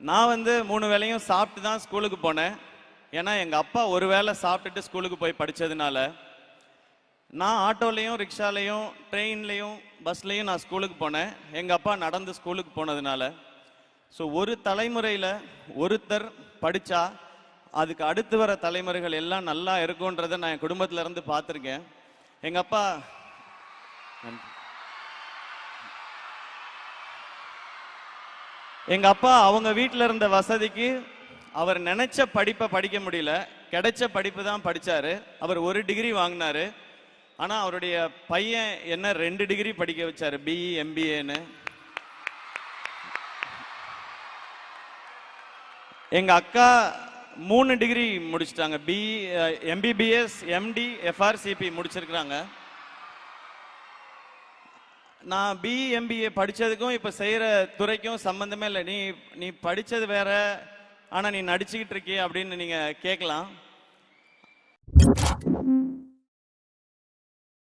நான் வந்து மூணு வேளையும் சாப்பிட்டு தான் ஸ்கூலுக்கு போனேன். ஏன்னா எங்கள் அப்பா ஒரு வேளை சாப்பிட்டுட்டு ஸ்கூலுக்கு போய் படித்ததுனால நான் ஆட்டோலையும் ரிக்ஷாலையும் ட்ரெயின்லையும் பஸ்லையும் நான் ஸ்கூலுக்கு போனேன். எங்கள் அப்பா நடந்து ஸ்கூலுக்கு போனதுனால. ஸோ ஒரு தலைமுறையில் ஒருத்தர் படித்தா அதுக்கு அடுத்து வர தலைமுறைகள் எல்லாம் நல்லா இருக்கும்ன்றதை நான் என் குடும்பத்திலேருந்து பார்த்துருக்கேன். எங்கள் அப்பா நன்றி. எங்க அப்பா அவங்க வீட்டில் இருந்த வசதிக்கு அவர் நினைச்ச படிப்பை படிக்க முடியல. கிடைச்ச படிப்பு தான் படித்தார் அவர் ஒரு டிகிரி வாங்கினாரு. ஆனால் அவருடைய பையன் என்ன ரெண்டு டிகிரி படிக்க வச்சாரு. பிஇ எம்பிஏன்னு எங்க அக்கா மூணு டிகிரி முடிச்சிட்டாங்க. பிஇ எம்பிபிஎஸ் எம்டி எஃப்ஆர்சிபி முடிச்சிருக்கிறாங்க. நான் பிஎம்பிஏ எம்பிஏ இப்போ செய்கிற துறைக்கும் சம்மந்தமே இல்லை. நீ நீ படித்தது வேற ஆனால் நீ நடிச்சுக்கிட்டு இருக்கிய அப்படின்னு நீங்கள் கேட்கலாம்